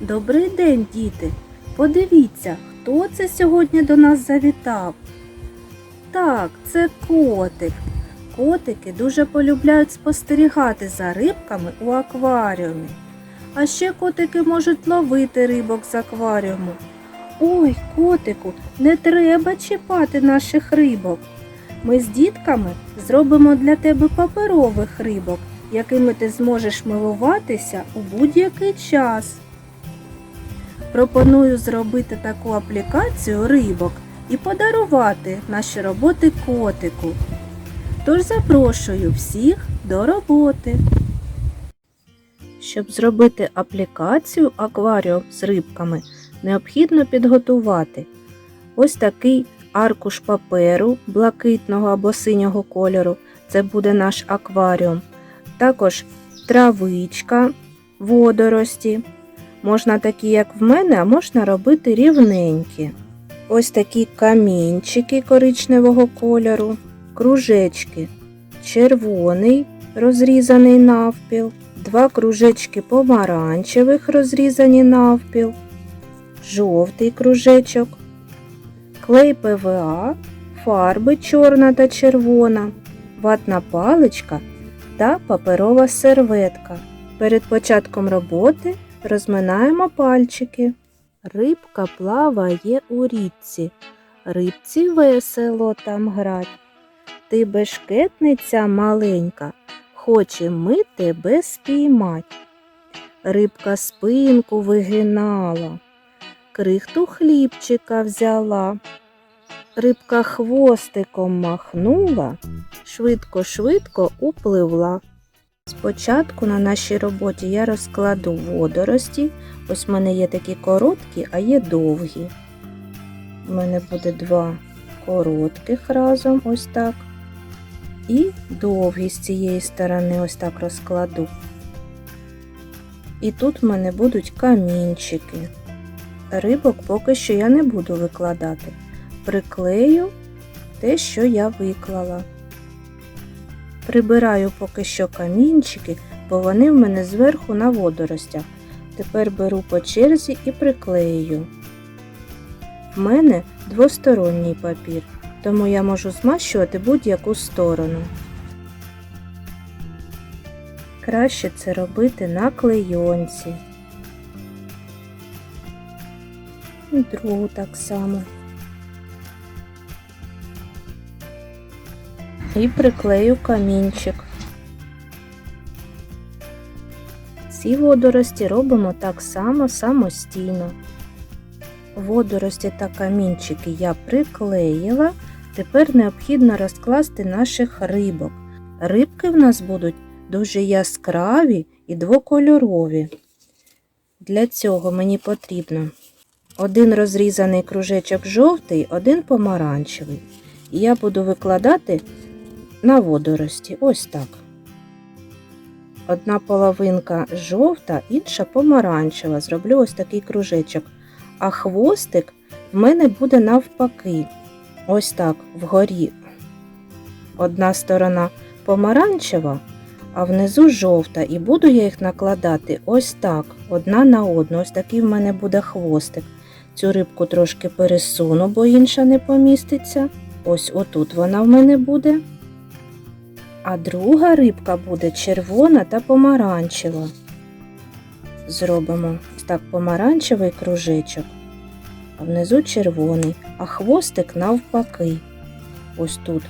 Добрий день, діти! Подивіться, хто це сьогодні до нас завітав. Так, це котик. Котики дуже полюбляють спостерігати за рибками у акваріумі. А ще котики можуть ловити рибок з акваріуму. Ой, котику, не треба чіпати наших рибок. Ми з дітками зробимо для тебе паперових рибок, якими ти зможеш милуватися у будь-який час. Пропоную зробити таку аплікацію рибок і подарувати наші роботи котику. Тож запрошую всіх до роботи. Щоб зробити аплікацію акваріум з рибками, необхідно підготувати ось такий аркуш паперу блакитного або синього кольору. Це буде наш акваріум. Також травичка, водорості. Можна такі, як в мене, а можна робити рівненькі. Ось такі камінчики коричневого кольору, кружечки, червоний розрізаний навпіл, два кружечки помаранчевих розрізані навпіл, жовтий кружечок, клей ПВА, фарби чорна та червона, ватна паличка та паперова серветка. Перед початком роботи розминаємо пальчики. Рибка плаває у річці, рибці весело там грать. Ти бешкетниця маленька, хоче ми тебе спіймать. Рибка спинку вигинала, крихту хлібчика взяла. Рибка хвостиком махнула, швидко-швидкоупливла. Спочатку на нашій роботі я розкладу водорості. Ось в мене є такі короткі, а є довгі. У мене буде два коротких разом, ось так. І довгі з цієї сторони ось так розкладу. І тут в мене будуть камінчики. Рибок поки що я не буду викладати. Приклею те, що я виклала. Прибираю поки що камінчики, бо вони в мене зверху на водоростях. Тепер беру по черзі і приклею. В мене двосторонній папір, тому я можу змащувати будь-яку сторону. Краще це робити на клейонці. Другу так само. І приклею камінчик. Ці водорості робимо так само самостійно. Водорості та камінчики я приклеїла. Тепер необхідно розкласти наших рибок. Рибки в нас будуть дуже яскраві і двокольорові. Для цього мені потрібно один розрізаний кружечок жовтий, один помаранчевий. І я буду викладати на водорості. Ось так. Одна половинка жовта, інша помаранчева. Зроблю ось такий кружечок. А хвостик в мене буде навпаки. Ось так, вгорі. Одна сторона помаранчева, а внизу жовта. І буду я їх накладати ось так, одна на одну. Ось такий в мене буде хвостик. Цю рибку трошки пересуну, бо інша не поміститься. Ось отут вона в мене буде. А друга рибка буде червона та помаранчева. Зробимо так помаранчевий кружечок, а внизу червоний, а хвостик навпаки. Ось тут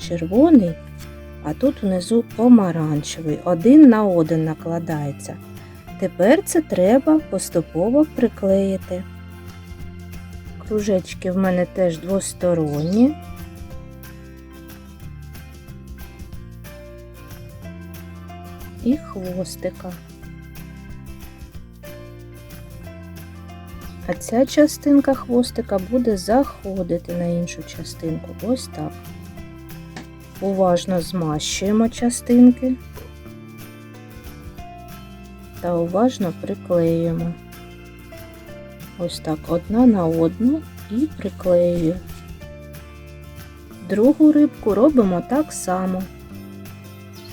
червоний, а тут внизу помаранчевий. Один на один накладається. Тепер це треба поступово приклеїти. Кружечки в мене теж двосторонні. І хвостика. А ця частинка хвостика буде заходити на іншу частинку. Ось так. Уважно змащуємо частинки та уважно приклеюємо. Ось так одна на одну і приклеюю. Другу рибку робимо так само.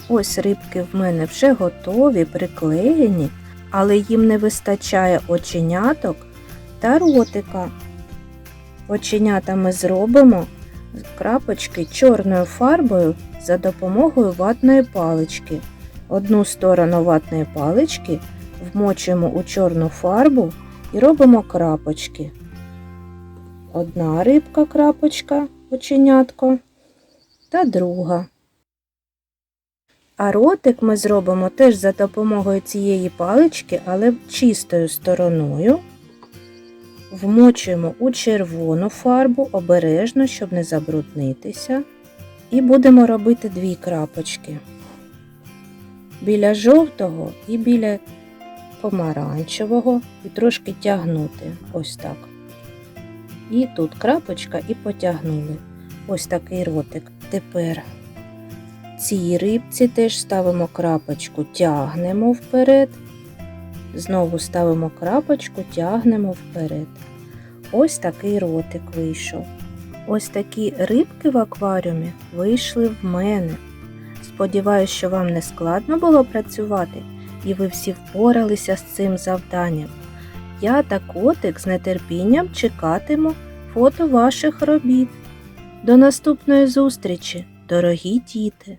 Ось рибки в мене вже готові, приклеєні. але їм не вистачає оченяток та ротика. Оченята ми зробимо крапочки чорною фарбою за допомогою ватної палички. Одну сторону ватної палички вмочуємо у чорну фарбу і робимо крапочки. Одна рибка крапочка, оченятко та друга. А ротик ми зробимо теж за допомогою цієї палички, але чистою стороною. Вмочуємо у червону фарбу обережно, щоб не забруднитися. І будемо робити дві крапочки. Біля жовтого і біля помаранчевого і трошки тягнути. Ось так. І тут крапочка і потягнули. Ось такий ротик. Тепер цій рибці теж ставимо крапочку, тягнемо вперед. Знову ставимо крапочку, тягнемо вперед. Ось такий ротик вийшов. Ось такі рибки в акваріумі вийшли в мене. Сподіваюсь, що вам не складно було працювати і ви всі впоралися з цим завданням. Я та котик з нетерпінням чекатиму фото ваших робіт. До наступної зустрічі, дорогі діти!